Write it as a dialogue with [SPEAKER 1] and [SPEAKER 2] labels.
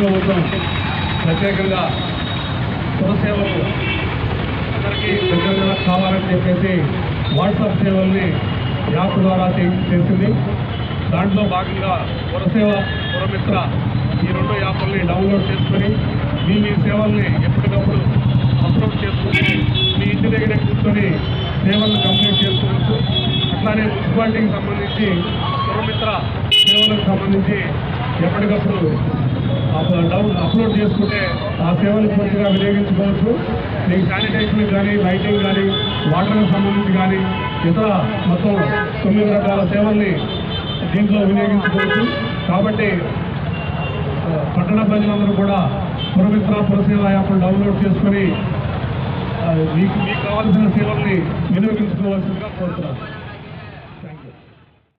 [SPEAKER 1] ప్రభుత్వం ప్రత్యేకంగా పురసేవలు అందరికీ దగ్గరగా కావాలని చెప్పేసి వాట్సాప్ సేవల్ని యాప్ ద్వారా చేసింది. దాంట్లో భాగంగా పురసేవ పురమిత్ర ఈ రెండు యాప్ల్ని డౌన్లోడ్ చేసుకొని మీ మీ సేవల్ని ఎప్పటికప్పుడు అప్లోడ్ చేసుకుని మీ ఇంటి దగ్గర కూర్చొని సేవలను కంప్లీట్ చేసుకోవచ్చు అట్లానే మున్సిపాలిటీకి సంబంధించి పురమిత్ర సేవలకు సంబంధించి ఎప్పటికప్పుడు అప్లోడ్ చేసుకుంటే ఆ సేవలు పూర్తిగా వినియోగించుకోవచ్చు. మీకు శానిటైజేషన్ కానీ లైటింగ్ కానీ వాటర్కి సంబంధించి కానీ ఇతర మొత్తం తొమ్మిది రకాల సేవల్ని దీంట్లో వినియోగించుకోవచ్చు. కాబట్టి పట్టణ ప్రజలందరూ కూడా పురమిత్ర పురసేవ యాప్ను డౌన్లోడ్ చేసుకొని మీకు మీకు కావాల్సిన సేవల్ని వినియోగించుకోవాల్సిందిగా కోరుతున్నాను.